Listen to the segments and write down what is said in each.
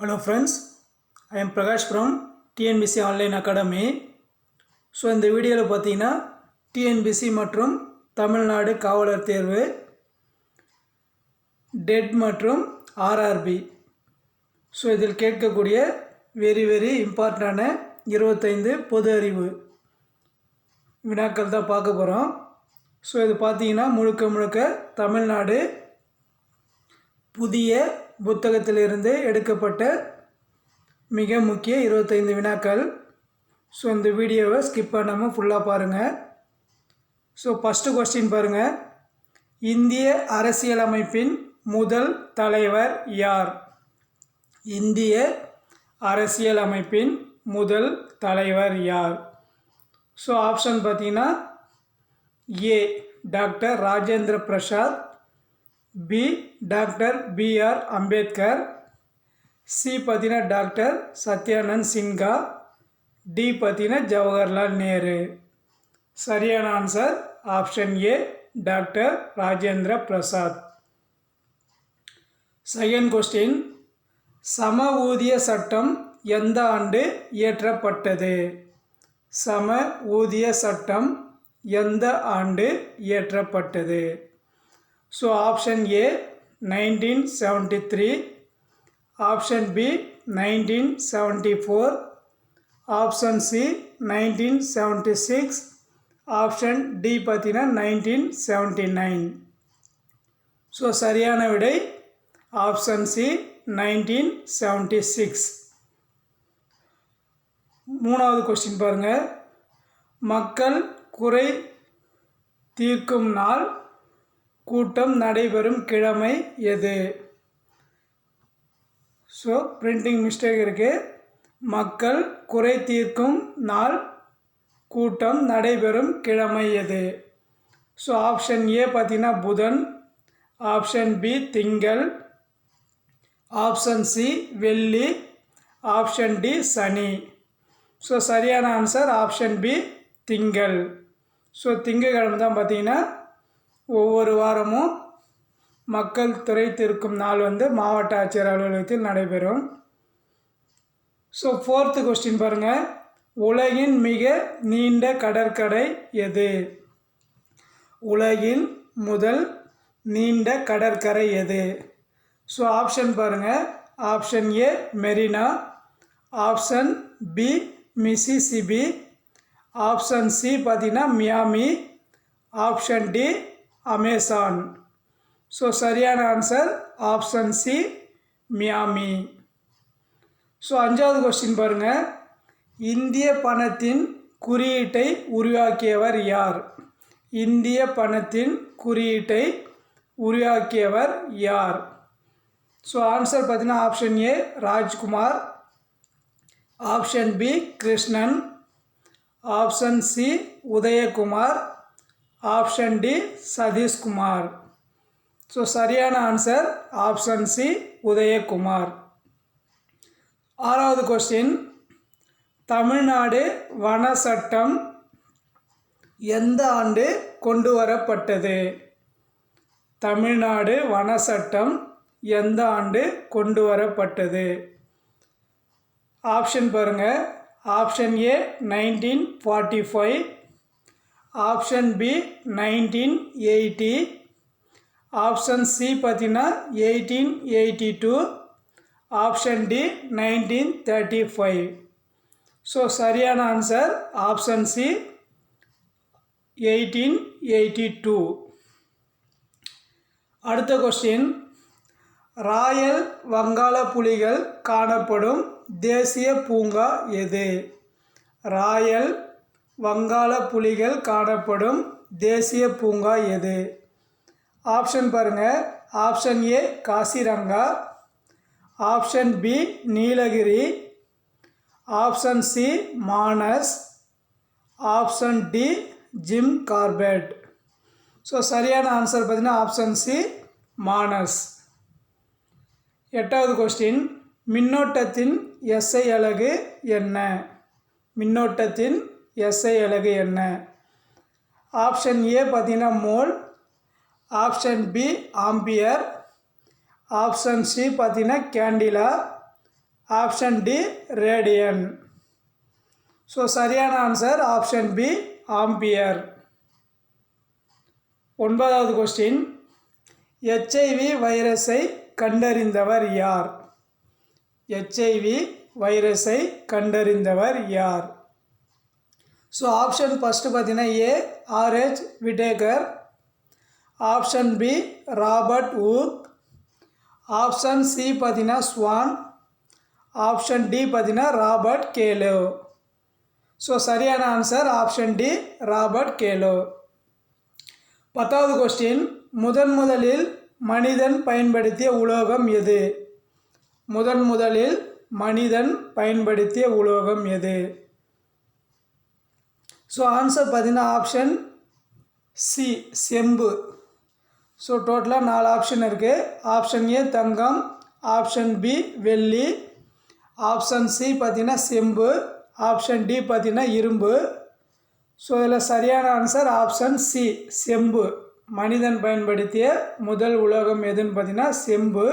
Hello friends I am Prakash from TNPSC online academy so இந்த வீடியோவில் பார்த்தீங்கன்னா TNPSC மற்றும் தமிழ்நாடு காவலர் தேர்வு டெட் மற்றும் ஆர்ஆர்பி ஸோ இதில் கேட்கக்கூடிய வெரி வெரி இம்பார்ட்டண்டான இருபத்தைந்து பொது அறிவு வினாக்கள் தான் பார்க்க போகிறோம் ஸோ இது பார்த்தீங்கன்னா முழுக்க முழுக்க தமிழ்நாடு புதிய புத்தகத்திலிருந்து எடுக்கப்பட்ட மிக முக்கிய இருபத்தைந்து வினாக்கள். ஸோ இந்த வீடியோவை ஸ்கிப் பண்ணாமல் ஃபுல்லாக பாருங்கள் ஸோ ஃபஸ்ட்டு கொஸ்டின் பாருங்கள் இந்திய அரசியலமைப்பின் முதல் தலைவர் யார்? இந்திய அரசியலமைப்பின் முதல் தலைவர் யார்? ஸோ ஆப்ஷன் பார்த்தீங்கன்னா A doctor Rajendra Prasad B doctor BR Ambedkar C பார்த்தீங்கன்னா டாக்டர் சத்யானந்த் சின்ஹா டி பார்த்தீங்கன்னா ஜவஹர்லால் நேரு. சரியான answer option A doctor Rajendra Prasad. Second question சம ஊதிய சட்டம் எந்த ஆண்டு இயற்றப்பட்டது? சம ஊதிய சட்டம் எந்த ஆண்டு இயற்றப்பட்டது? So option A nineteen seventy three option B nineteen seventy four option C nineteen seventy six option D பார்த்தீங்கன்னா நைன்டீன் செவன்ட்டி நைன் ஸோ சரியான விடை. Option C nineteen seventy six மூணாவது கொஸ்டின் பாருங்கள் மக்கள் குறை தீர்க்கும் நாள் கூட்டம் நடைபெறும் கிழமை எது? ஸோ பிரிண்டிங் மிஸ்டேக் இருக்குது மக்கள் குறை தீர்க்கும் நாள் கூட்டம் நடைபெறும் கிழமை எது? ஸோ ஆப்ஷன் ஏ பார்த்தீங்கன்னா புதன் ஆப்ஷன் பி திங்கள் ஆப்ஷன் சி வெள்ளி ஆப்ஷன் டி சனி. ஸோ சரியான ஆன்சர் ஆப்ஷன் பி திங்கள். ஸோ திங்கக்கிழமை தான் பார்த்தீங்கன்னா ஒவ்வொரு வாரமும் மக்கள் துறை திருக்கும் நாள் வந்து மாவட்ட ஆட்சியர் அலுவலகத்தில் நடைபெறும். ஸோ ஃபோர்த்து கொஸ்டின் பாருங்கள் உலகின் மிக நீண்ட கடற்கரை எது? உலகின் முதல் நீண்ட கடற்கரை எது? ஸோ ஆப்ஷன் பாருங்கள் option A Marina option B Mississippi option C பார்த்தீங்கன்னா Miami option D Amazon. So சரியான answer option C Miami. So அஞ்சாவது கொஸ்டின் பாருங்கள் இந்திய பணத்தின் குறியீட்டை உருவாக்கியவர் யார்? இந்திய பணத்தின் குறியீட்டை உருவாக்கியவர் யார்? ஸோ ஆன்சர் பார்த்தீங்கன்னா option A Rajkumar. Option B Krishnan. Option C Udayakumar. Option D Satishkumar so சரியான ஆன்சர் ஆப்ஷன் சி உதயகுமார் ஆறாவது கொஸ்டின் தமிழ்நாடு வன சட்டம் எந்த ஆண்டு கொண்டு வரப்பட்டது தமிழ்நாடு வன சட்டம் எந்த ஆண்டு கொண்டு வரப்பட்டது ஆப்ஷன் பாருங்கள் option A nineteen forty five option B nineteen eighty option C பார்த்தீங்கன்னா eighteen eighty two option D nineteen thirty five. So சரியான answer option C eighteen eighty two அடுத்த கொஸ்டின் ராயல் வங்காள புலிகள் காணப்படும் தேசிய பூங்கா எது? ராயல் வங்காள புலிகள் காணப்படும் தேசிய பூங்கா எது? ஆப்ஷன் பாருங்கள் option A Kaziranga. Option B Nilgiri. Option C Manas. Option D Jim Corbett. So சரியான ஆன்சர் பார்த்தீங்கன்னா ஆப்ஷன் சி மானஸ். எட்டாவது கொஸ்டின் மின்னோட்டத்தின் எஸ்ஐ அலகு என்ன? மின்னோட்டத்தின் எஸ்ஐ அலகு என்ன? ஆப்ஷன் ஏ பார்த்தீங்கன்னா mole option B ampere option C பார்த்தீங்கன்னா candela option D radian so சரியான ஆன்சர் ஆப்ஷன் பி ஆம்பியர் ஒன்பதாவது கொஸ்டின் எச்ஐவி வைரஸை கண்டறிந்தவர் யார்? எச்ஐவி வைரஸை கண்டறிந்தவர் யார்? ஸோ ஆப்ஷன் ஃபஸ்ட்டு பார்த்தீங்கன்னா A RH Whittaker option B Robert Hooke option C பார்த்தீங்கன்னா ஸ்வான் ஆப்ஷன் டி பார்த்தீங்கன்னா ராபர்ட் கேலோ ஸோ சரியான answer option D Robert Gallo பத்தாவது கொஸ்டின் முதன் முதலில் மனிதன் பயன்படுத்திய உலோகம் எது? முதன் முதலில் மனிதன் பயன்படுத்திய உலோகம் எது? ஸோ ஆன்சர் பார்த்தீங்கன்னா ஆப்ஷன் சி செம்பு. ஸோ டோட்டலாக நாலு ஆப்ஷன் இருக்குது ஆப்ஷன் ஏ தங்கம். ஆப்ஷன் பி வெள்ளி. ஆப்ஷன் சி பார்த்தீங்கன்னா செம்பு. ஆப்ஷன் டி பார்த்தீங்கன்னா இரும்பு. ஸோ இதில் சரியான ஆன்சர் ஆப்ஷன் சி செம்பு. மனிதன் பயன்படுத்திய முதல் உலோகம் எதுன்னு பார்த்தீங்கன்னா செம்பு.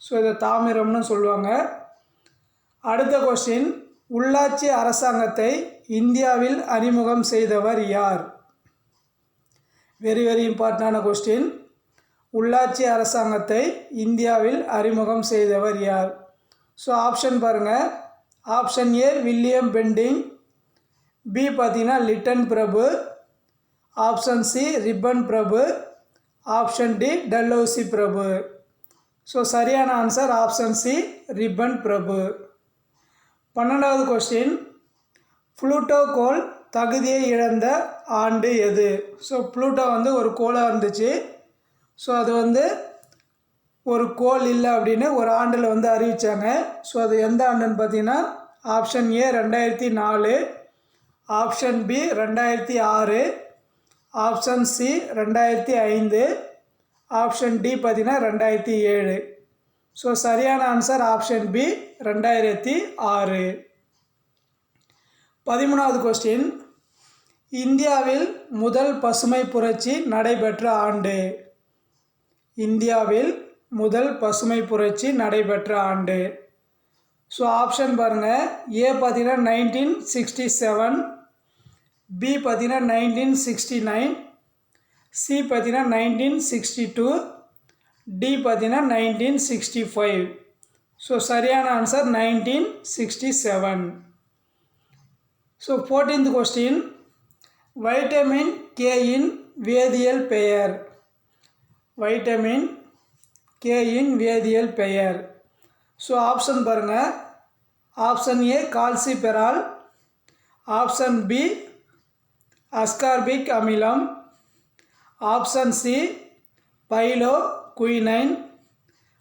ஸோ இதை தாமிரம்னு சொல்லுவாங்க. அடுத்த கொஸ்டின் உள்ளாட்சி அரசாங்கத்தை இந்தியாவில் அறிமுகம் செய்தவர் யார்? வெரி வெரி இம்பார்ட்டண்டான கொஸ்டின் உள்ளாட்சி அரசாங்கத்தை இந்தியாவில் அறிமுகம் செய்தவர் யார்? ஸோ ஆப்ஷன் பாருங்கள் option A William Bentinck B பார்த்தீங்கன்னா லிட்டன் பிரபு ஆப்ஷன் சி ரிப்பன் பிரபு ஆப்ஷன் டி டல்லோசி பிரபு ஸோ சரியான ஆன்சர் ஆப்ஷன் சி ரிப்பன் பிரபு பன்னெண்டாவது கொஸ்டின் ஃப்ளூட்டோ கோல் தகுதியை இழந்த ஆண்டு எது? ஸோ ப்ளூட்டோ வந்து ஒரு கோலாக இருந்துச்சு. ஸோ அது வந்து ஒரு கோல் இல்லை அப்படின்னு ஒரு ஆண்டில் வந்து அறிவித்தாங்க ஸோ அது எந்த ஆண்டுன்னு பார்த்தீங்கன்னா ஆப்ஷன் ஏ ரெண்டாயிரத்தி நாலு ஆப்ஷன் பி ரெண்டாயிரத்தி ஆறு ஆப்ஷன் சி ரெண்டாயிரத்தி ஐந்து ஆப்ஷன் டி பார்த்தீங்கன்னா ரெண்டாயிரத்தி ஏழு. ஸோ சரியான ஆன்சர் ஆப்ஷன் பி ரெண்டாயிரத்தி ஆறு. பதிமூணாவது கொஸ்டின் இந்தியாவில் முதல் பசுமை புரட்சி நடைபெற்ற ஆண்டு. இந்தியாவில் முதல் பசுமை புரட்சி நடைபெற்ற ஆண்டு. ஸோ ஆப்ஷன் பாருங்கள் ஏ பார்த்தீங்கன்னா நைன்டீன் சிக்ஸ்டி செவன் பி பார்த்தீங்கன்னா நைன்டீன் சிக்ஸ்டி நைன் சி பார்த்தீங்கன்னா நைன்டீன் சிக்ஸ்டி டூ டி பார்த்தீங்கன்னா நைன்டீன் சிக்ஸ்டி ஃபைவ் ஸோ சரியான answer nineteen sixty seven so fourteenth question vitamin கேயின் வேதியியல் பெயர் வைட்டமின் கேயின் வேதியியல் பெயர் ஸோ ஆப்ஷன் பாருங்கள் option A calciferol option B ascorbic அமிலம் option C phylloquinone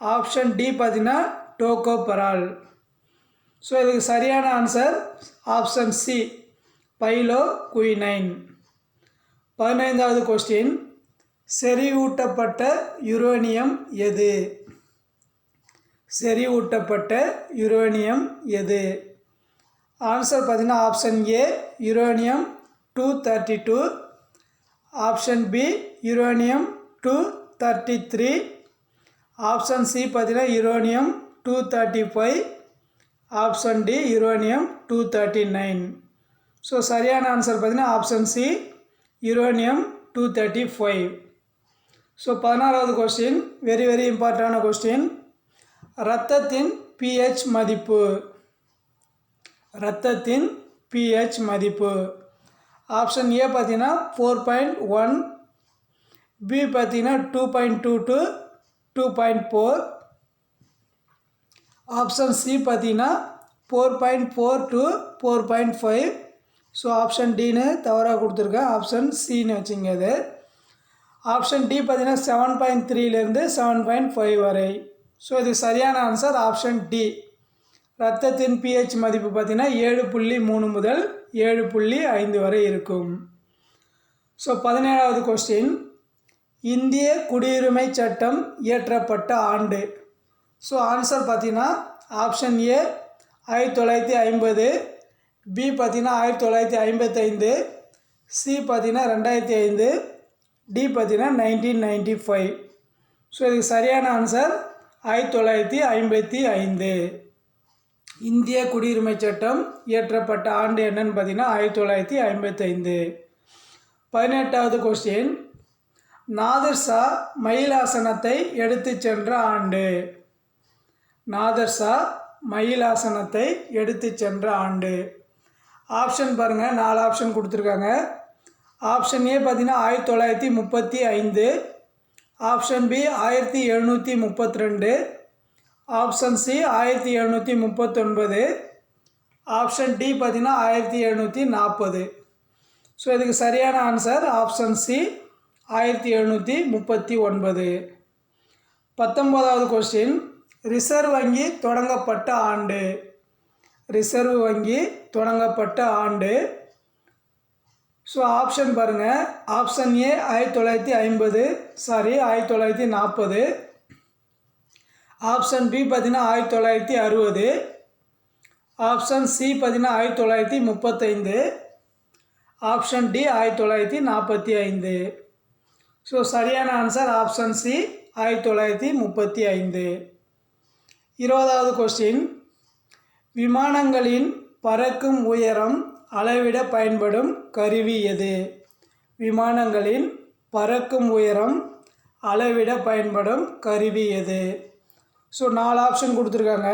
option D பார்த்தீங்கன்னா டோகோபரால் ஸோ இதுக்கு சரியான answer option C phylloquinone பதினைந்தாவது கொஸ்டின் செறிவூட்டப்பட்ட யுரேனியம் எது? செறிவூட்டப்பட்ட யுரேனியம் எது? ஆன்சர் பார்த்தீங்கன்னா option A uranium two thirty two option B uranium two thirty three option C பார்த்தீங்கன்னா uranium two thirty five option D uranium two thirty nine so சரியான answer பார்த்தீங்கன்னா option C uranium two thirty five so பதினாறாவது question very very இம்பார்ட்டண்டான question இரத்தத்தின் pH மதிப்பு. இரத்தத்தின் pH மதிப்பு. Option A பார்த்தீங்கன்னா ஃபோர் பாயிண்ட் ஒன் பி பார்த்தீங்கன்னா two point two to two point four option C பார்த்தீங்கன்னா four point four to four point five so option டின்னு தவறாக கொடுத்துருக்கேன். ஆப்ஷன் சின்னு வச்சுங்க அது ஆப்ஷன் டி பார்த்தீங்கன்னா செவன் பாயிண்ட் த்ரீலேருந்து செவன் பாயிண்ட் ஃபைவ் வரை. ஸோ இது சரியான ஆன்சர் ஆப்ஷன் டி ரத்தத்தின் பிஹெச் மதிப்பு பார்த்திங்கன்னா ஏழு புள்ளி மூணு முதல் ஏழு புள்ளி ஐந்து வரை இருக்கும். ஸோ பதினேழாவது கொஸ்டின் இந்திய குடியுரிமை சட்டம் இயற்றப்பட்ட ஆண்டு. ஸோ ஆன்சர் பார்த்தீங்கன்னா ஆப்ஷன் ஏ ஆயிரத்தி தொள்ளாயிரத்தி ஐம்பது. பி பார்த்தீங்கன்னா ஆயிரத்தி தொள்ளாயிரத்தி ஐம்பத்தைந்து. சி பார்த்தீங்கன்னா ரெண்டாயிரத்தி ஐந்து. டி பார்த்தீங்கன்னா நைன்டீன் நைன்டி ஃபைவ் ஸோ இதுக்கு சரியான ஆன்சர் ஆயிரத்தி தொள்ளாயிரத்தி ஐம்பத்தி ஐந்து. இந்திய குடியுரிமை சட்டம் இயற்றப்பட்ட ஆண்டு என்னன்னு பார்த்தீங்கன்னா ஆயிரத்தி தொள்ளாயிரத்தி ஐம்பத்தைந்து. பதினெட்டாவது கொஸ்டின் நாதர்ஷா மயிலாசனத்தை எடுத்து சென்ற ஆண்டு. நாதர்ஷா மயிலாசனத்தை எடுத்து சென்ற ஆண்டு. ஆப்ஷன் பாருங்கள் நாலு ஆப்ஷன் கொடுத்துருக்காங்க. ஆப்ஷன் ஏ பார்த்தீங்கன்னா ஆயிரத்தி தொள்ளாயிரத்தி முப்பத்தி ஐந்து. ஆப்ஷன் பி ஆயிரத்தி எழுநூற்றி முப்பத்தி ரெண்டு ஆப்ஷன் சி ஆயிரத்தி எழுநூற்றி முப்பத்தொன்பது. ஆப்ஷன் டி பார்த்தீங்கன்னா ஆயிரத்தி எழுநூற்றி நாற்பது. ஸோ இதுக்கு சரியான ஆன்சர் ஆப்ஷன் சி ஆயிரத்தி எழுநூற்றி முப்பத்தி ஒன்பது. பத்தொன்பதாவது கொஸ்டின் ரிசர்வ் வங்கி தொடங்கப்பட்ட ஆண்டு. ரிசர்வ் வங்கி தொடங்கப்பட்ட ஆண்டு. ஸோ ஆப்ஷன் பாருங்கள் ஆப்ஷன் ஏ ஆயிரத்தி தொள்ளாயிரத்தி ஐம்பது. சாரி ஆயிரத்தி தொள்ளாயிரத்தி நாற்பது. ஆப்ஷன் பி பார்த்தீங்கன்னா ஆயிரத்தி தொள்ளாயிரத்தி அறுபது. ஆப்ஷன் சி பார்த்தீங்கன்னா ஆயிரத்தி தொள்ளாயிரத்தி முப்பத்தைந்து. ஆப்ஷன் டி ஆயிரத்தி தொள்ளாயிரத்தி நாற்பத்தி ஐந்து. ஸோ சரியான ஆன்சர் ஆப்ஷன் சி ஆயிரத்தி தொள்ளாயிரத்தி முப்பத்தி ஐந்து. இருபதாவது கொஸ்டின் விமானங்களின் பறக்கும் உயரம் அளவிட பயன்படும் கருவி எது? விமானங்களின் பறக்கும் உயரம் அளவிட பயன்படும் கருவி எது? ஸோ நாலு ஆப்ஷன் கொடுத்துருக்காங்க.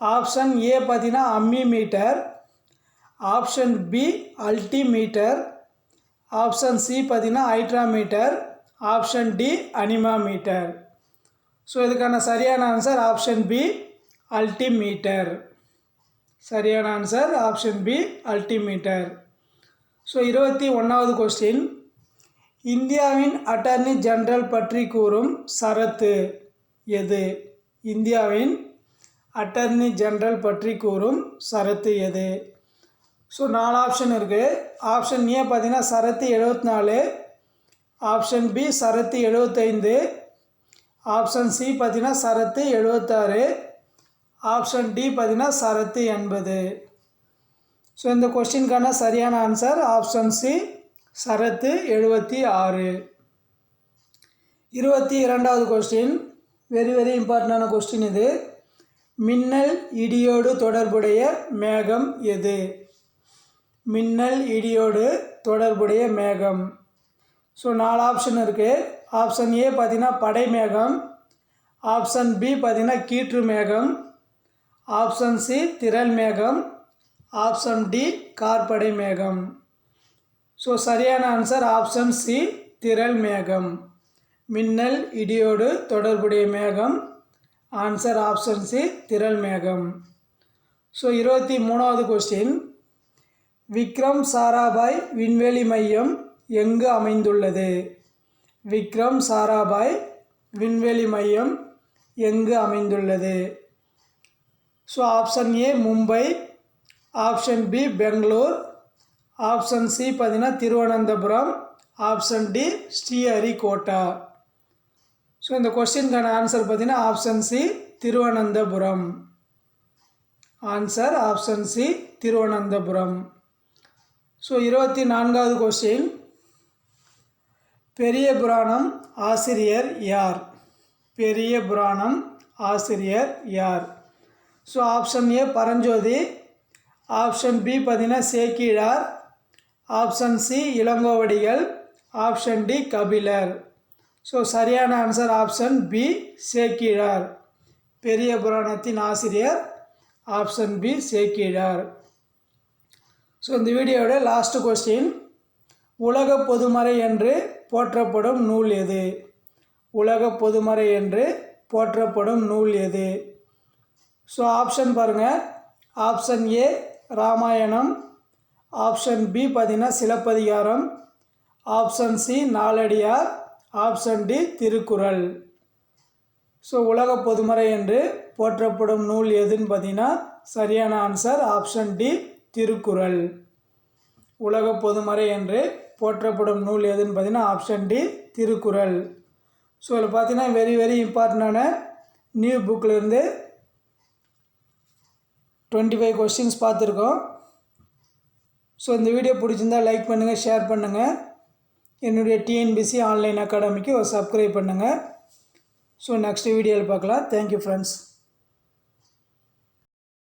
ஆப்ஷன் ஏ பார்த்தீங்கன்னா ammeter option B altimeter option C பார்த்திங்கன்னா hydrometer option D anemometer so இதுக்கான சரியான ஆன்சர் ஆப்ஷன் பி அல்டிமீட்டர். சரியான answer option B altimeter. So இருபத்தி ஒன்றாவது கொஸ்டின் இந்தியாவின் அட்டர்னி ஜெனரல் பற்றி கூறும் சரத்து எது? இந்தியாவின் அட்டர்னி ஜெனரல் பற்றி கூறும் சரத்து எது? ஸோ நாலு ஆப்ஷன் இருக்குது ஆப்ஷன் ஏ பார்த்தீங்கன்னா சரத்து எழுபத்தி நாலு ஆப்ஷன் பி சரத்து எழுபத்தைந்து ஆப்ஷன் சி பார்த்தீங்கன்னா சரத்து எழுபத்தாறு ஆப்ஷன் டி பார்த்தீங்கன்னா சரத்து எண்பது. ஸோ இந்த கொஸ்டினுக்கான சரியான ஆன்சர் ஆப்ஷன் சி சரத்து எழுபத்தி ஆறு இருபத்தி இரண்டாவது கொஸ்டின் வெரி வெரி இம்பார்ட்டண்டான கொஸ்டின் இது. மின்னல் இடியோடு தொடர்புடைய மேகம் எது? மின்னல் இடியோடு தொடர்புடைய மேகம். ஸோ நாலு ஆப்ஷன் இருக்குது ஆப்ஷன் ஏ பார்த்திங்கன்னா படை மேகம். ஆப்ஷன் பி பார்த்தீங்கன்னா கீற்று மேகம். ஆப்ஷன் சி திரள் மேகம். ஆப்ஷன் டி கார்படை மேகம். ஸோ சரியான ஆன்சர் ஆப்ஷன் சி திரள் மேகம். மின்னல் இடியோடு தொடர்புடைய மேகம். ஆன்சர் ஆப்ஷன் சி திரள் மேகம். ஸோ இருபத்தி மூணாவது கொஸ்டின் விக்ரம் சாராபாய் விண்வெளி மையம் எங்கு அமைந்துள்ளது? விக்ரம் சாராபாய் விண்வெளி மையம் எங்கு அமைந்துள்ளது? So option A Mumbai option B Bangalore option C பார்த்தீங்கன்னா Thiruvananthapuram option D Sriharikota. So இந்த கொஸ்டினுக்கான ஆன்சர் பார்த்தீங்கன்னா option C Thiruvananthapuram. Answer option C Thiruvananthapuram. So இருபத்தி நான்காவது கொஸ்டின் பெரிய புராணம் ஆசிரியர் யார்? பெரிய புராணம் ஆசிரியர் யார்? So option A Paranjothi. Option B பார்த்தீங்கன்னா Sekkizhar. Option C Ilangovadigal. Option D Kapilar. So சரியான ஆன்சர் ஆப்ஷன் பி சேக்கீழார். பெரிய புராணத்தின் ஆசிரியர் ஆப்ஷன் பி சேக்கீழார். ஸோ இந்த வீடியோட லாஸ்ட் கொஸ்டின் உலக பொதுமறை என்று போற்றப்படும் நூல் எது? உலக பொதுமறை என்று போற்றப்படும் நூல் எது? ஸோ ஆப்ஷன் பாருங்கள் option A Ramayanam. Option B பார்த்தீங்கன்னா Silappathikaram. Option C Naladiyar. Option D Thirukkural. So உலக பொதுமறை என்று போற்றப்படும் நூல் எதுன்னு பார்த்தீங்கன்னா சரியான ஆன்சர் ஆப்ஷன் டி திருக்குறள். உலக பொதுமறை என்று போற்றப்படும் நூல் எதுன்னு பார்த்தீங்கன்னா ஆப்ஷன் டி திருக்குறள். ஸோ இதில் பார்த்தீங்கன்னா வெரி வெரி இம்பார்ட்டண்டான நியூ புக்கிலேருந்து டுவெண்ட்டி ஃபைவ் கொஸ்டின்ஸ் பார்த்துருக்கோம். ஸோ இந்த வீடியோ பிடிச்சிருந்தால் லைக் பண்ணுங்கள் ஷேர் பண்ணுங்கள் என்னுடைய டிஎன்பிசி ஆன்லைன் அகாடமிக்கு ஒரு சப்ஸ்கிரைப் பண்ணுங்கள் ஸோ நெக்ஸ்ட் வீடியோவில் பார்க்கலாம். Thank you friends